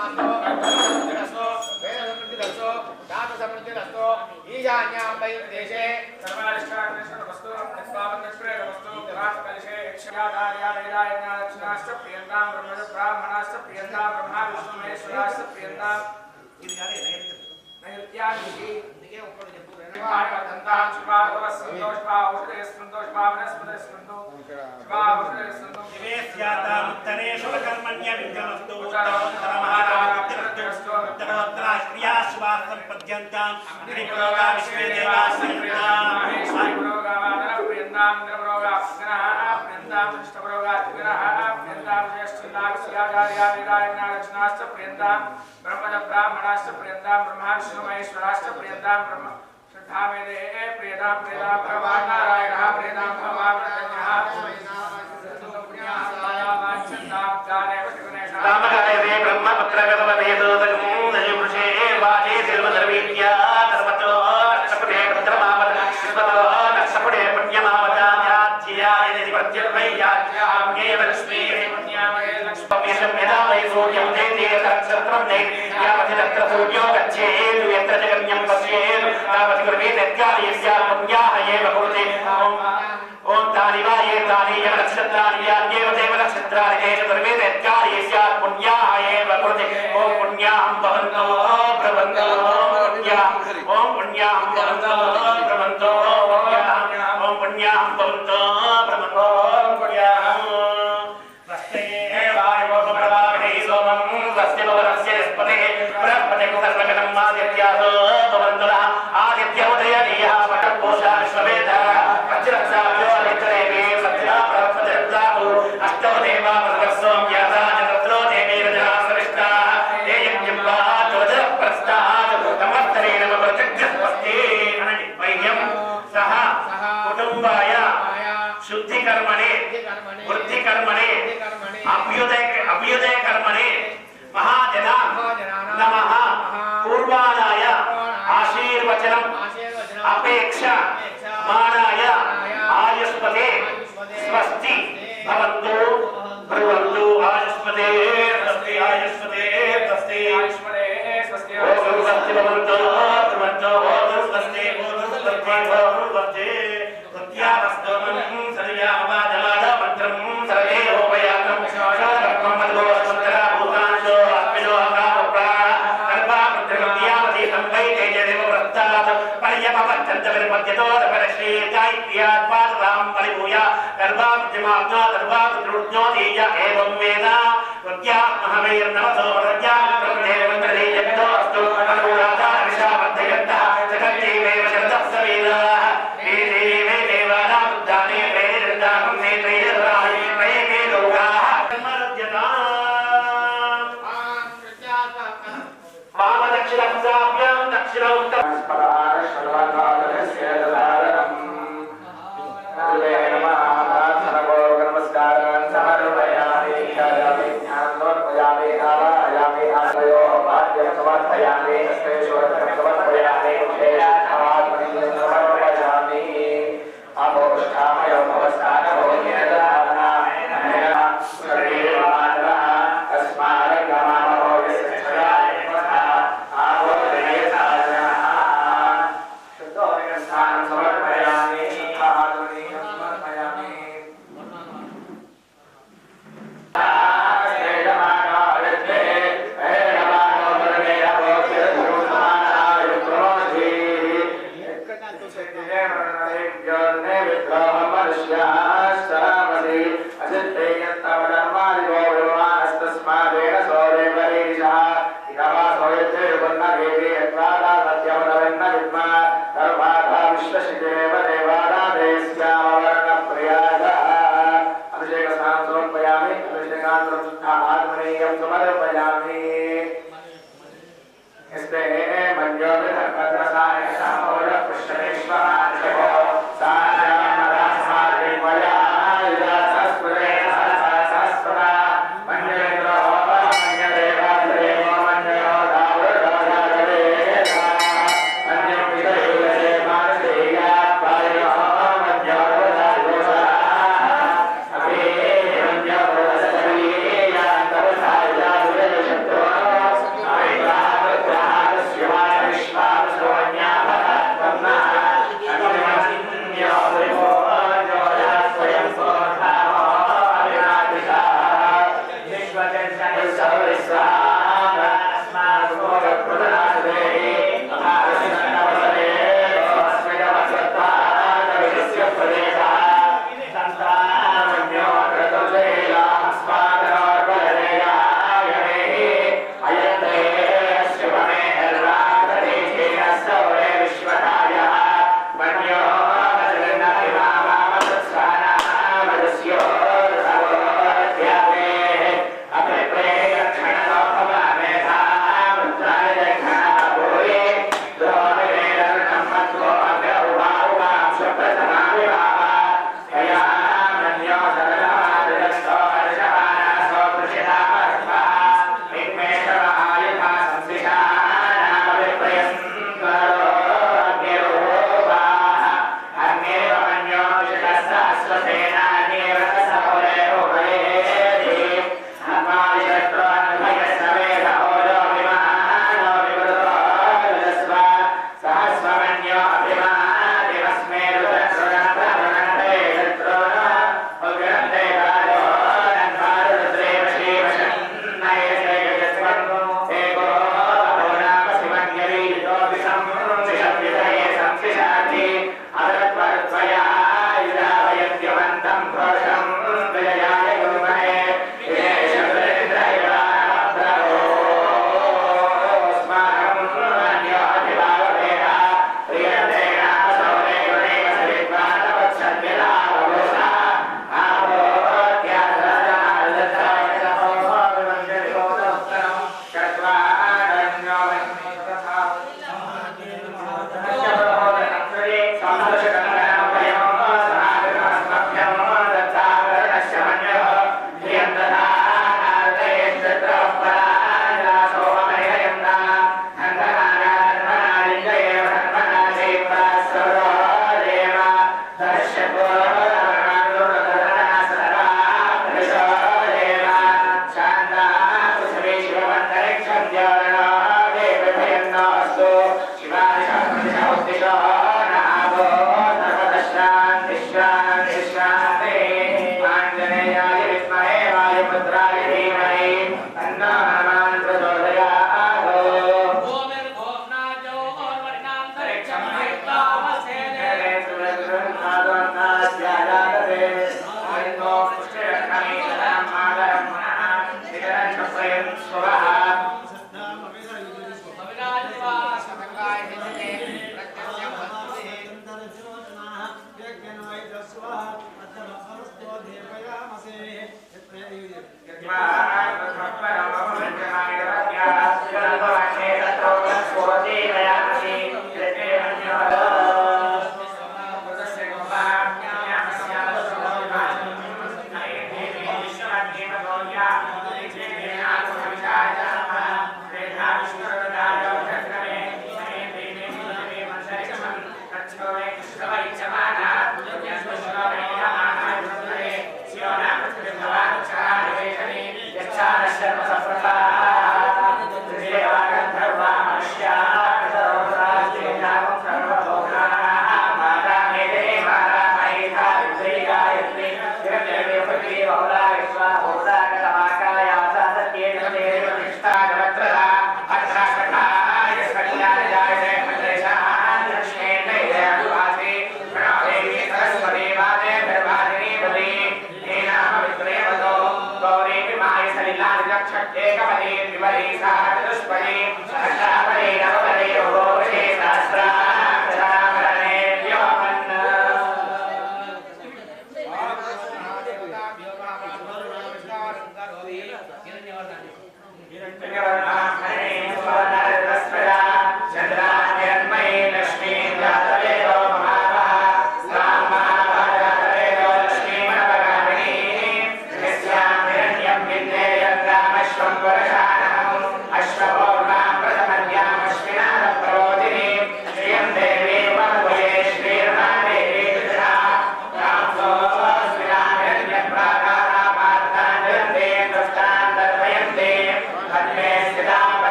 జీవన్మర్మాస్తో వేదసమృద్ధిరస్తో వేదసమృద్ధిరస్తో దాతసమృద్ధిరస్తో ఈశాన్యాం ప్రియంతాం బ్రహ్మణ బ్రాహ్మణాశ్చ ప్రియంతాం బ్రహ్మా విష్ణు మహేశ్వరాశ్చ ప్రియంతాం ఇది కాదే నైరుత్యానికి అందుకే ఒక్కడు దంతాం శుభాభవ సంతోషభా ఔషధే సంతోషభా వనస్పతి సంతో శుభా ఔషధే సంతో దివే స్యాతాముత్తరేషు కర్మణ్య విద్యమస్తు ఉత్తరోత్తరమహారాజ్యమస్తు ఉత్తరోత్తరాశ్రియాశ్వాస సంపద్యంతాం త్రిపురోగా విశ్వే దేవాశ్రయాం బ్రహ్మణ బ్రాహ్మణాశ్చ ప్రియంతాం బ్రహ్మ విష్ణు మహేశ్వరాశ్చ ప్రియంతాం బ్రహ్మ శ్రద్ధామేదే ప్రియతాం ప్రియతాం భగవాన్ నారాయణ ప్రియతాం భగవాన్ రామకాయ దే బ్రహ్మపుత్రగతమదే దూతకం దయవృషే వాచే శిల్వధర్మీత్యా ధర్మతో నక్షపడే భద్రమావత కృతే తత్కార్యస్య పుణ్యాహ ఏవ కురుతే ఓం ఓం తాని వా ఏ తాని యవ నక్షత్రాని యాన్యేవ దేవ నక్షత్రాని తే చతుర్వే తత్కార్యస్య పుణ్యాహ ఏవ కురుతే ఓం పుణ్యాం అభ్యుదయ అభ్యుదయ కర్మణే మహాజన నమ. పూర్వాదాయ ఆశీర్వచనం అపేక్ష మానాయ ఆయుష్పతే స్వస్తి భవంతు భ్రువంతు ఆయుష్పతే పర్యపపచ్చంత విర్మధ్యతో దపరశ్రీ గాయత్ర్యాత్ పాదరాం పరిభూయ గర్భాపుత్రమాప్నో గర్భాపుత్రుజ్ఞోతీయ ఏవం వేద ప్రత్యాత్మహవైర్నవసో ప్రత్యాత్మదేవంతరేయతో అస్తు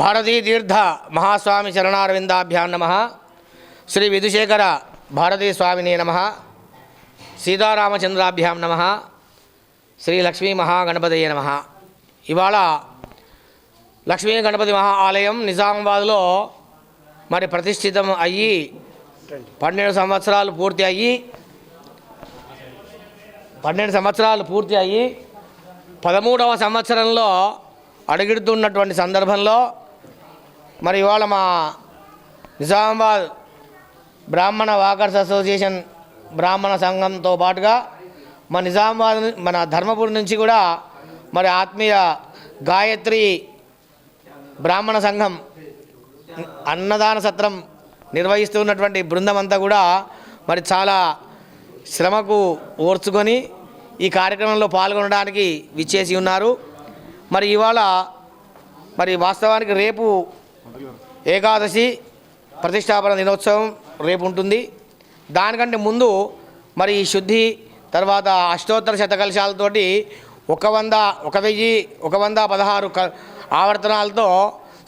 భారతీ తీర్థ మహాస్వామి చరణారవిందాభ్యాం నమ. శ్రీ విధుశేఖర భారతీ స్వామిని నమ. సీతారామచంద్రాభ్యాం నమ. శ్రీ లక్ష్మీ మహాగణపతయ నమ. ఇవాళ లక్ష్మీ గణపతి మహా ఆలయం నిజామాబాద్లో మరి ప్రతిష్ఠితం అయ్యి పన్నెండు సంవత్సరాలు పూర్తి అయ్యి పన్నెండు సంవత్సరాలు పూర్తి అయ్యి పదమూడవ సంవత్సరంలో అడుగుడుతున్నటువంటి సందర్భంలో మరి ఇవాళ మా నిజామాబాద్ బ్రాహ్మణ వాకర్స్ అసోసియేషన్ బ్రాహ్మణ సంఘంతో పాటుగా మా నిజామాబాద్ మన ధర్మపురి నుంచి కూడా మరి ఆత్మీయ గాయత్రి బ్రాహ్మణ సంఘం అన్నదాన సత్రం నిర్వహిస్తున్నటువంటి బృందం అంతా కూడా మరి చాలా శ్రమకు ఓర్చుకొని ఈ కార్యక్రమంలో పాల్గొనడానికి విచ్చేసి ఉన్నారు. మరి ఇవాళ మరి వాస్తవానికి రేపు ఏకాదశి ప్రతిష్టాపన దినోత్సవం రేపు ఉంటుంది. దానికంటే ముందు మరి ఈ శుద్ధి తర్వాత అష్టోత్తర శతకలశాలతోటి ఒక వంద ఒక వెయ్యి ఒక వంద పదహారు క ఆవర్తనాలతో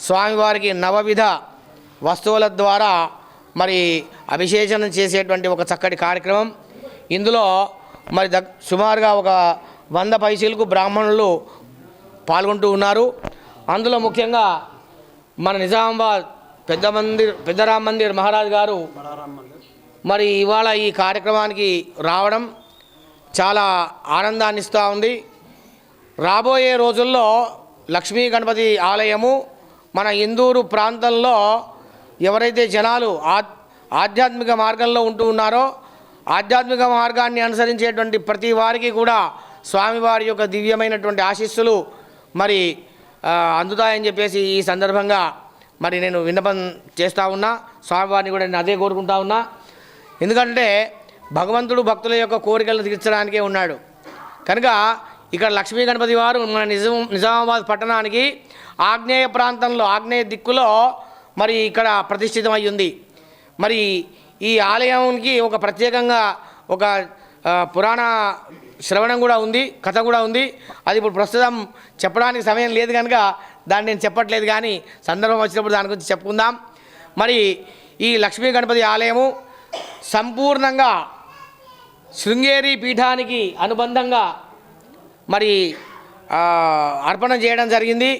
స్వామివారికి నవవిధ వస్తువుల ద్వారా మరి అభిషేచనం చేసేటువంటి ఒక చక్కటి కార్యక్రమం. ఇందులో మరి దగ్ సుమారుగా ఒక వంద పైసీలకు బ్రాహ్మణులు పాల్గొంటూ ఉన్నారు. అందులో ముఖ్యంగా మన నిజామాబాద్ పెద్ద మందిర్ పెద్దరామ్ మందిర్ మహారాజ్ గారు మరి ఇవాళ ఈ కార్యక్రమానికి రావడం చాలా ఆనందాన్ని ఇస్తూ ఉంది. రాబోయే రోజుల్లో లక్ష్మీ గణపతి ఆలయము మన ఇందూరు ప్రాంతంలో ఎవరైతే జనాలు ఆధ్యాత్మిక మార్గంలో ఉంటూ ఉన్నారో ఆధ్యాత్మిక మార్గాన్ని అనుసరించేటువంటి ప్రతి వారికి కూడా స్వామివారి యొక్క దివ్యమైనటువంటి ఆశీస్సులు మరి అందుతాయని చెప్పేసి ఈ సందర్భంగా మరి నేను విన్నపం చేస్తూ ఉన్నా. స్వామివారిని కూడా నేను అదే కోరుకుంటా ఉన్నా. ఎందుకంటే భగవంతుడు భక్తుల యొక్క కోరికలను తీర్చడానికే ఉన్నాడు. కనుక ఇక్కడ లక్ష్మీ గణపతి వారు మన నిజాం నిజామాబాద్ పట్టణానికి ఆగ్నేయ ప్రాంతంలో ఆగ్నేయ దిక్కులో మరి ఇక్కడ ప్రతిష్ఠితమై ఉంది. మరి ఈ ఆలయానికి ఒక ప్రత్యేకంగా ఒక పురాణ శ్రవణం కూడా ఉంది కథ కూడా ఉంది. అది ఇప్పుడు ప్రస్తుతం చెప్పడానికి సమయం లేదు కనుక దాన్ని నేను చెప్పట్లేదు కానీ సందర్భం వచ్చినప్పుడు దాని గురించి చెప్పుకుందాం. మరి ఈ లక్ష్మీ గణపతి ఆలయము సంపూర్ణంగా శృంగేరి పీఠానికి అనుబంధంగా మరి అర్పణం అర్పణ చేయడం జరిగింది.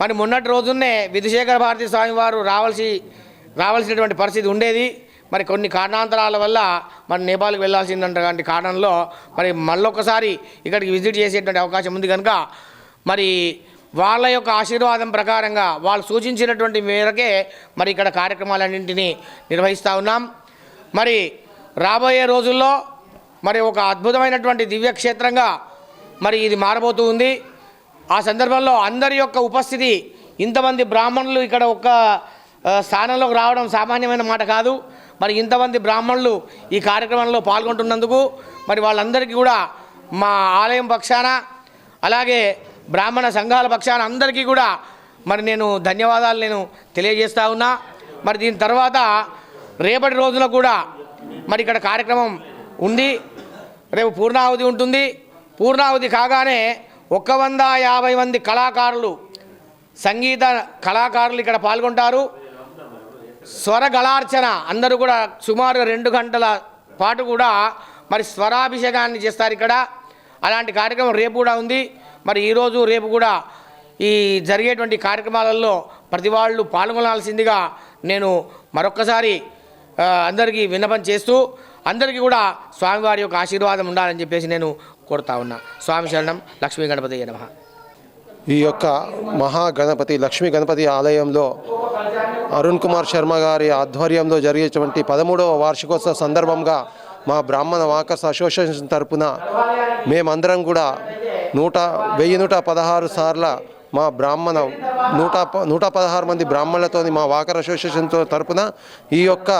మరి మొన్నటి రోజున్నే విధుశేఖర భారతి స్వామి వారు రావాల్సి రావాల్సినటువంటి పరిస్థితి ఉండేది. మరి కొన్ని కారణాంతరాల వల్ల మరి నేపాల్కి వెళ్ళాల్సిందంటే కారణంలో మరి మళ్ళొకసారి ఇక్కడికి విజిట్ చేసేటువంటి అవకాశం ఉంది కనుక మరి వాళ్ళ యొక్క ఆశీర్వాదం ప్రకారంగా వాళ్ళు సూచించినటువంటి మేరకే మరి ఇక్కడ కార్యక్రమాలన్నింటినీ నిర్వహిస్తూ ఉన్నాం. మరి రాబోయే రోజుల్లో మరి ఒక అద్భుతమైనటువంటి దివ్యక్షేత్రంగా మరి ఇది మారబోతూ ఉంది. ఆ సందర్భంలో అందరి యొక్క ఉపస్థితి ఇంతమంది బ్రాహ్మణులు ఇక్కడ ఒక స్థానంలోకి రావడం సామాన్యమైన మాట కాదు. మరి ఇంతమంది బ్రాహ్మణులు ఈ కార్యక్రమంలో పాల్గొంటున్నందుకు మరి వాళ్ళందరికీ కూడా మా ఆలయం పక్షాన అలాగే బ్రాహ్మణ సంఘాల పక్షాన అందరికీ కూడా మరి నేను ధన్యవాదాలు నేను తెలియజేస్తా ఉన్నా. మరి దీని తర్వాత రేపటి రోజున కూడా మరి ఇక్కడ కార్యక్రమం ఉంది. రేపు పూర్ణావధి ఉంటుంది. పూర్ణావధి కాగానే ఒక వంద యాభై మంది కళాకారులు సంగీత కళాకారులు ఇక్కడ పాల్గొంటారు. స్వరగళార్చన. అందరూ కూడా సుమారు రెండు గంటల పాటు కూడా మరి స్వరాభిషేకాన్ని చేస్తారు ఇక్కడ. అలాంటి కార్యక్రమం రేపు కూడా ఉంది. మరి ఈరోజు రేపు కూడా ఈ జరిగేటువంటి కార్యక్రమాలలో ప్రతి వాళ్ళు పాల్గొనాల్సిందిగా నేను మరొక్కసారి అందరికీ విన్నపం చేస్తూ అందరికీ కూడా స్వామివారి యొక్క ఆశీర్వాదం ఉండాలని చెప్పేసి నేను కోరుతా ఉన్నా. స్వామి శరణం లక్ష్మీ గణపతి నమ. ఈ యొక్క మహాగణపతి లక్ష్మీ గణపతి ఆలయంలో అరుణ్ కుమార్ శర్మ గారి ఆధ్వర్యంలో జరిగేటువంటి పదమూడవ వార్షికోత్సవ సందర్భంగా మా బ్రాహ్మణ వాకర్స్ అసోసియేషన్ తరపున మేమందరం కూడా నూట వెయ్యి నూట పదహారు సార్ల మా బ్రాహ్మణ నూట ప- నూట పదహారు మంది బ్రాహ్మణులతో మా వాకర్ అసోసియేషన్తో తరపున ఈ యొక్క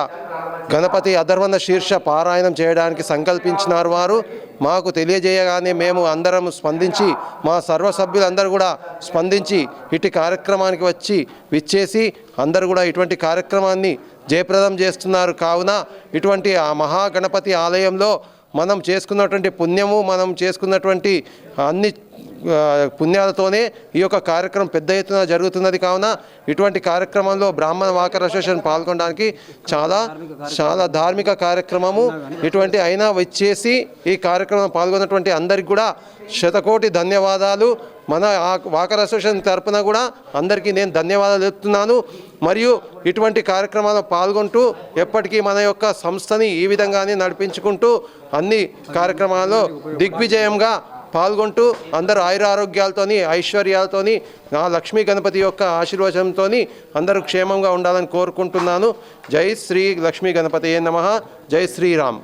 గణపతి అధర్వణ శీర్ష పారాయణం చేయడానికి సంకల్పించినారు వారు. మాకు తెలియజేయగానే మేము అందరం స్పందించి మా సర్వసభ్యులందరూ కూడా స్పందించి ఇటు కార్యక్రమానికి వచ్చి విచ్చేసి అందరూ కూడా ఇటువంటి కార్యక్రమాన్ని జయప్రదం చేస్తున్నారు. కావున ఇటువంటి ఆ మహాగణపతి ఆలయంలో మనం చేసుకున్నటువంటి పుణ్యము మనం చేసుకున్నటువంటి అన్ని పుణ్యాలతోనే ఈ యొక్క కార్యక్రమం పెద్ద ఎత్తున జరుగుతున్నది కావున ఇటువంటి కార్యక్రమంలో బ్రాహ్మణ వాకర్ అసోసియేషన్ పాల్గొనడానికి చాలా చాలా ధార్మిక కార్యక్రమము ఇటువంటి అయినా వచ్చేసి ఈ కార్యక్రమం పాల్గొన్నటువంటి అందరికి కూడా శతకోటి ధన్యవాదాలు. మన ఆ- వాకర్ అసోసియేషన్ తరపున కూడా అందరికీ నేను ధన్యవాదాలు చెప్తున్నాను మరియు ఇటువంటి కార్యక్రమాల్లో పాల్గొంటూ ఎప్పటికీ మన యొక్క సంస్థని ఈ విధంగానే నడిపించుకుంటూ అన్ని కార్యక్రమాల్లో దిగ్విజయంగా పాల్గొంటూ అందరు ఆయురారోగ్యాలతోని ఐశ్వర్యాలతోని ఆ లక్ష్మీ గణపతి యొక్క ఆశీర్వచనంతో అందరూ క్షేమంగా ఉండాలని కోరుకుంటున్నాను. జై శ్రీ లక్ష్మీ గణపతి నమ. జై శ్రీరామ్.